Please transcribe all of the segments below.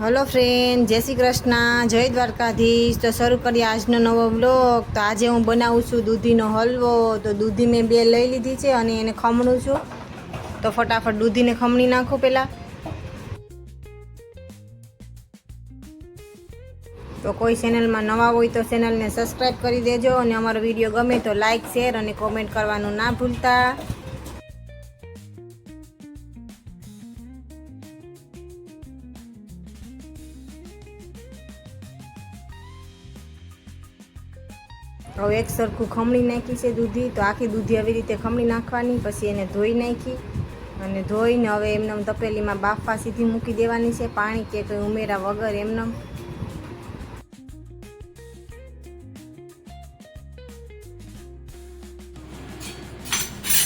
Hello friend જય શ્રી કૃષ્ણ. જય દ્વારકાધીશ. તો શરૂ કરીએ આજનો નવો બ્લોગ તો આજે હું બનાવું છું દૂધીનો હલવો. તો દૂધી મેં બે લઈ લીધી છે અને એને ખમણું છું. તો ફટાફટ દૂધીને ખમણી નાખું પહેલાં. તો કોઈ ચેનલમાં નવા હોય તો ચેનલને સબસ્ક્રાઈબ કરી દેજો અને અમારો વીડિયો ગમે તો લાઇક શેર અને કોમેન્ટ કરવાનું ના ભૂલતા. હવે એક સરખું ખમણી નાખી છે દૂધી. તો આખી દૂધી આવી રીતે ખમણી નાખવાની, પછી એને ધોઈ નાખી. અને ધોઈને હવે એમને તપેલીમાં બાફવા સીધી મૂકી દેવાની છે. પાણી કે કંઈ ઉમેરા વગર એમને.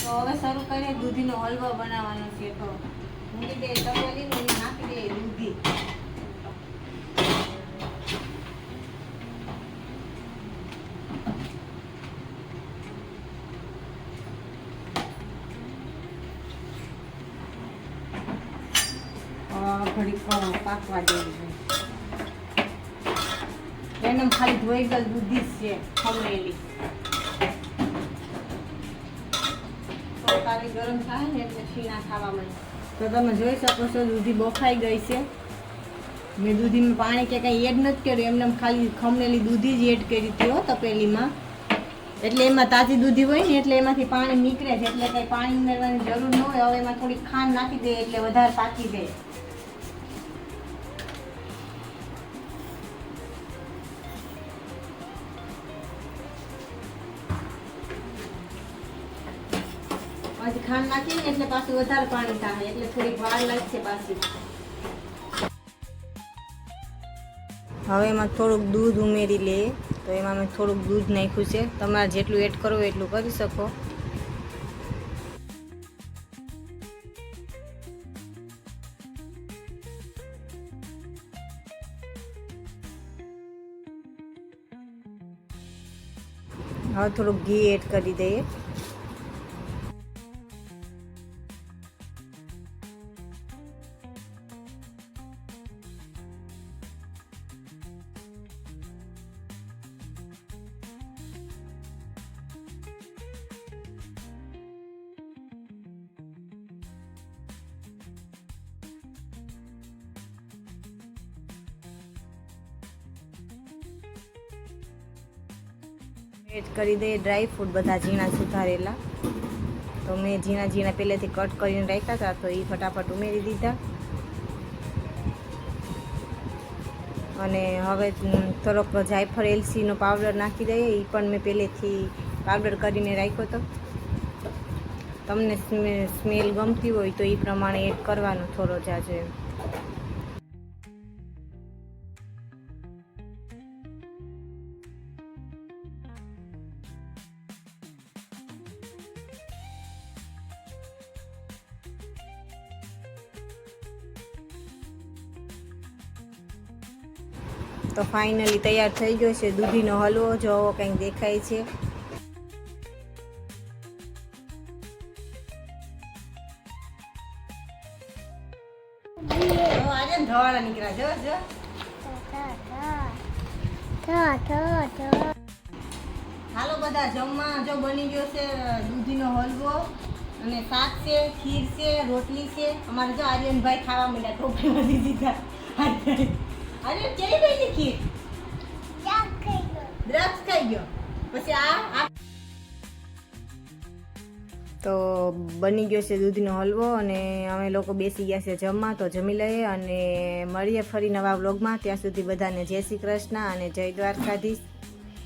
હવે શરૂ કરીએ દૂધીનો હલવો બનાવવાનો છે. તો મૂકી દે તપેલી ને એમાં નાખી દે દૂધી અ, ઘડીક પાકવા દેવી છે. એને ખાલી ધોઈ ગયેલ દૂધી છે ને એટલે જોઈ શકો છો દૂધી બફાઈ ગઈ છે. મેં દૂધીમાં પાણી કે કંઈ એડ નથી કર્યું એમને ખાલી ખમણેલી દૂધી જ એડ કરી હતી તપેલીમાં. એટલે એમાં તાજી દૂધી હોય ને એટલે એમાંથી પાણી નીકળે છે. એટલે કંઈ પાણી ઉમેરવાની જરૂર ન હોય હવે એમાં થોડી ખાંડ નાખી દે એટલે વધારે પાકી જાય. પછી ખાંડ નાખીને એટલે પાછું વધારે પાણી થાય, એટલે થોડીક વાર લાગશે પાછી. હવે એમાં થોડુંક દૂધ ઉમેરી લઈએ તો એમાં મેં થોડુંક દૂધ નાખ્યું છે. તમારે જેટલું એડ કરવું એટલું કરી શકો. હવે થોડુંક ઘી એડ કરી દઈએ. એડ કરી દઈએ ડ્રાય ફ્રૂટ બધા ઝીણા સુધારેલા. તો મેં ઝીણા ઝીણા પહેલેથી કટ કરીને રાખ્યા હતા, તો એ ફટાફટ ઉમેરી દીધા. અને હવે થોડોક જાયફળ એલસીનો પાવડર નાખી દઈએ એ પણ મેં પહેલેથી પાવડર કરીને રાખ્યો હતો. તમને સ્મેલ ગમતી હોય તો એ પ્રમાણે એડ કરવાનું થોડો જાજો એમ. તો ફાઇનલી તૈયાર થઈ ગયો છે. દૂધીનો હલવો જો કંઈક દેખાય છે. ધવાડા નીકળ્યા જો. હાલો બધા, જમવા જો બની ગયો છે, દૂધીનો હલવો. અને શાક છે, ખીર છે, રોટલી છે. અમારે જો આર્યનભાઈ ખાવા મળ્યા ટોપી દીધી દીધા અરે કેવી બની ખીર દ્રાક્ષ ખાઈ ગયો પછી આ આ તો બની ગયો છે દૂધનો હલવો અને અમે લોકો બેસી ગયા છે જમવા. તો જમી લઈએ અને મળીએ ફરી નવા વ્લોગમાં ત્યાં સુધી બધાને જય શ્રી કૃષ્ણ અને જય દ્વારકાધીશ.